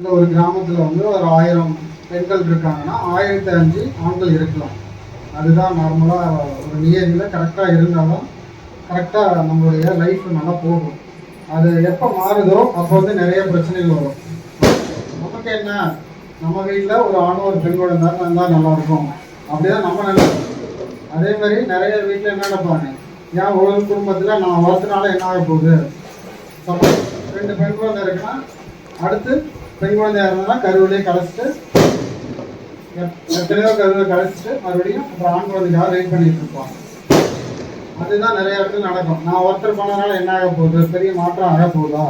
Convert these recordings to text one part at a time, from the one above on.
இந்த ஒரு கிராமத்தில் வந்து ஒரு ஆயிரம் பெண்கள் இருக்காங்கன்னா ஆயிரத்தி அஞ்சு ஆண்கள் இருக்கலாம். அதுதான் நார்மலாக ஒரு நியரில் கரெக்டாக இருந்தாலும் கரெக்டாக நம்மளுடைய லைஃப் நல்லா போகும். அது எப்போ மாறுதோ அப்போ வந்து நிறைய பிரச்சனைகள் வரும். நமக்கு என்ன? நம்ம வீட்டில் ஒரு ஆணும் ஒரு பெண் இருந்தால் நல்லா இருக்கும். அப்படிதான் நம்ம நினைப்போம் அதே மாதிரி நிறைய வீட்டில் என்ன நினைப்பாங்க ஏன் ஒரு குடும்பத்தில் நான் வளர்த்தனால என்ன ஆக போகுது? சப்போஸ் ரெண்டு பெண் குழந்தை இருக்குன்னா அடுத்து பெண் குழந்தையா இருந்ததுன்னா கருவிலேயே கலைச்சிட்டு எத்தனையோ கருவில கலைச்சிட்டு மறுபடியும் அப்புறம் ஆண் குழந்தைக்காக வெயிட் பண்ணிட்டு இருப்பாங்க. அதுதான் நிறைய இடத்துல நடக்கும். நான் ஒருத்தர் போனதுனால என்ன ஆக போகுது? பெரிய மாற்றம் ஆக போகுதா?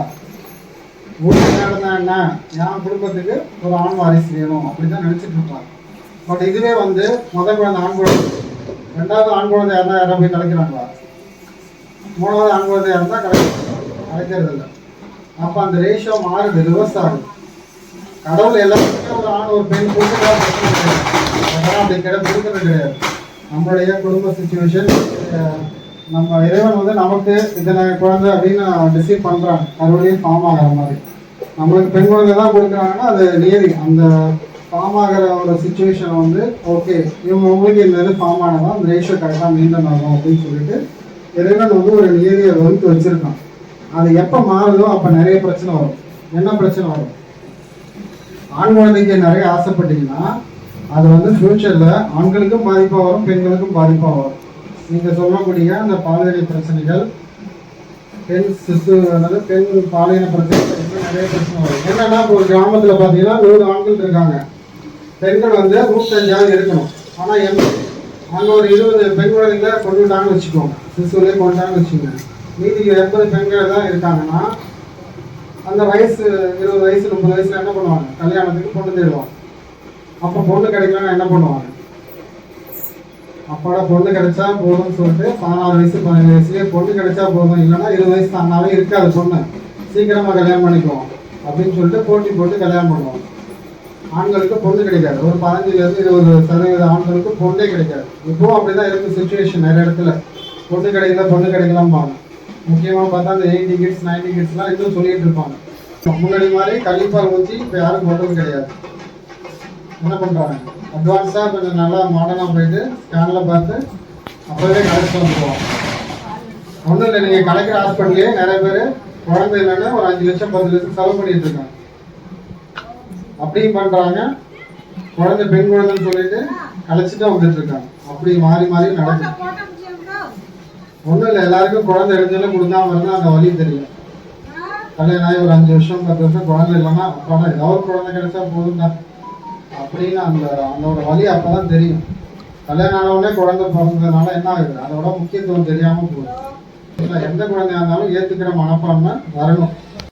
ஊருக்கு நடந்தா என்ன? என் குடும்பத்துக்கு ஒரு ஆண் வாரிசு வேணும் அப்படிதான் நினைச்சிட்டு இருப்பாங்க. பட் இதுவே வந்து முதல் குழந்தை ஆண் குழந்தை. ரெண்டாவது ஆண் குழந்தை இருந்தா யாராவது போய் கலைக்கிறாங்களா? மூணாவது ஆண் குழந்தையா இருந்தா கலை கலைக்கிறது இல்லை. அப்ப அந்த ரேஷியோ மாறுது ரிவர்ஸ் ஆகுது. கடவுள் எல்லாருக்குமே ஒரு ஆண் ஒரு பெண் கொடுக்குறதா அதெல்லாம் அப்படி கிடையாது கொடுக்கறது கிடையாது. நம்மளுடைய குடும்ப சுச்சுவேஷன் நம்ம இறைவன் வந்து நமக்கு இத்தனை குழந்தை அப்படின்னு டிசைட் பண்றாங்க. கருவிலையும் ஃபார்ம் ஆகிற மாதிரி. நம்மளுக்கு பெண் குழந்தை தான் கொடுக்குறாங்கன்னா அது நியதி. அந்த ஃபார்ம் ஆகிற ஒரு சுச்சுவேஷன் வந்து ஓகே இவங்க உங்களுக்கு இந்த இது ஃபார்ம் ஆனதா அந்த ரேஷியோ கரெக்டாக மெயின்டைன் ஆகும் அப்படின்னு சொல்லிட்டு இறைவன் வந்து ஒரு நியதியை வகுத்து வச்சிருக்கான். அது எப்போ மாறுதோ அப்போ நிறைய பிரச்சனை வரும். என்ன பிரச்சனை வரும்? ஆண் குழந்தைக்கு நிறைய ஆசைப்பட்டீங்கன்னா அது வந்து ஃப்யூச்சரில் ஆண்களுக்கும் பாதிப்பாக வரும் பெண்களுக்கும் பாதிப்பாக வரும். நீங்கள் சொல்லக்கூடிய அந்த பாலியல் பிரச்சனைகள் பெண் சிசு அதாவது பெண் பாலியல் பிரச்சனைகள் நிறைய பிரச்சனை வரும். என்னென்னா இப்போ ஒரு கிராமத்தில் பார்த்தீங்கன்னா நூறு ஆண்கள் இருக்காங்க. பெண்கள் வந்து நூற்றஞ்சாவது இருக்கணும். ஆனால் எம் அங்கே ஒரு இருபது பெண் குழந்தைங்களை கொண்டு விட்டாங்கன்னு வச்சுக்கோங்க. சிசுவிலே கொண்டாங்கன்னு வச்சுக்கோங்க. மீதி எண்பது பெண்கள் தான் இருக்காங்கன்னா அந்த வயசு இருபது வயசு முப்பது வயசுல என்ன பண்ணுவாங்க? கல்யாணத்துக்கு பொண்ணு தேடுவாங்க. அப்போ பொண்ணு கிடைக்கலன்னா என்ன பண்ணுவாங்க? அப்போட பொண்ணு கிடைச்சா போதும்னு சொல்லிட்டு பதினாறு வயசு பதினேழு வயசுலயே பொண்ணு கிடைச்சா போதும். இல்லைன்னா இருபது வயசு தானாவே இருக்காது பொண்ணு. சீக்கிரமா கல்யாணம் பண்ணிக்குவோம். அப்படின்னு சொல்லிட்டு போட்டி போட்டு கல்யாணம் பண்ணுவாங்க. ஆண்களுக்கு பொண்ணு கிடைக்காது. ஒரு பதினஞ்சுலேருந்து இருபது சதவீத ஆண்களுக்கு பொண்ணே கிடைக்காது. இப்பவும் அப்படிதான் இருக்கு சுச்சுவேஷன் நிறைய இடத்துல பொண்ணு கிடைக்கல பொண்ணு கிடைக்கலாம்பாங்க. முக்கியமா பார்த்தா அந்த எயிட்டி கிட்ஸ் நைன்டி கிட்ஸ்லாம் இன்னும் சொல்லிட்டு இருப்பாங்க. முன்னாடி மாதிரி கள்ளிப்பால் ஊற்றி இப்போ யாரும் போடுறது கிடையாது. என்ன பண்றாங்க? அட்வான்ஸா கொஞ்சம் நல்லா மாடர்னா போயிட்டு ஸ்கேன்ல பார்த்து அப்பவே கலெக்ட் வந்துருவோம் ஒன்றும் இல்லை நீங்க கலெக்டர் ஹாஸ்பிட்டலே நிறைய பேர் குழந்தை இல்லைன்னு ஒரு அஞ்சு லட்சம் பத்து லட்சம் செலவு பண்ணிட்டு இருக்காங்க. அப்படியும் பண்றாங்க. குழந்தை பெண் குழந்தைன்னு சொல்லிட்டு கலைச்சிட்டு வந்துட்டு இருக்காங்க. அப்படி மாறி மாறி நடக்குது. ஒன்றும் இல்லை எல்லாருக்கும் குழந்தை எடுத்தாலும் கொடுக்காம இருந்தால் அந்த வழியும் தெரியும். கல்யாணம் ஆகி ஒரு அஞ்சு வருஷம் பத்து வருஷம் குழந்தை இல்லைன்னா அப்பாடா ஏதாவது ஒரு குழந்தை கிடைச்சா போதும்டா. அப்படின்னு அந்த அதோட அப்போ தான் தெரியும். கல்யாணம் ஆனவுடனே குழந்தை பிறந்ததுனால என்ன ஆகுது? அதோட முக்கியத்துவம் தெரியாமல் போகுது. இல்லை எந்த குழந்தையா இருந்தாலும் ஏற்றுக்கிற மனப்பான்மை வரணும்.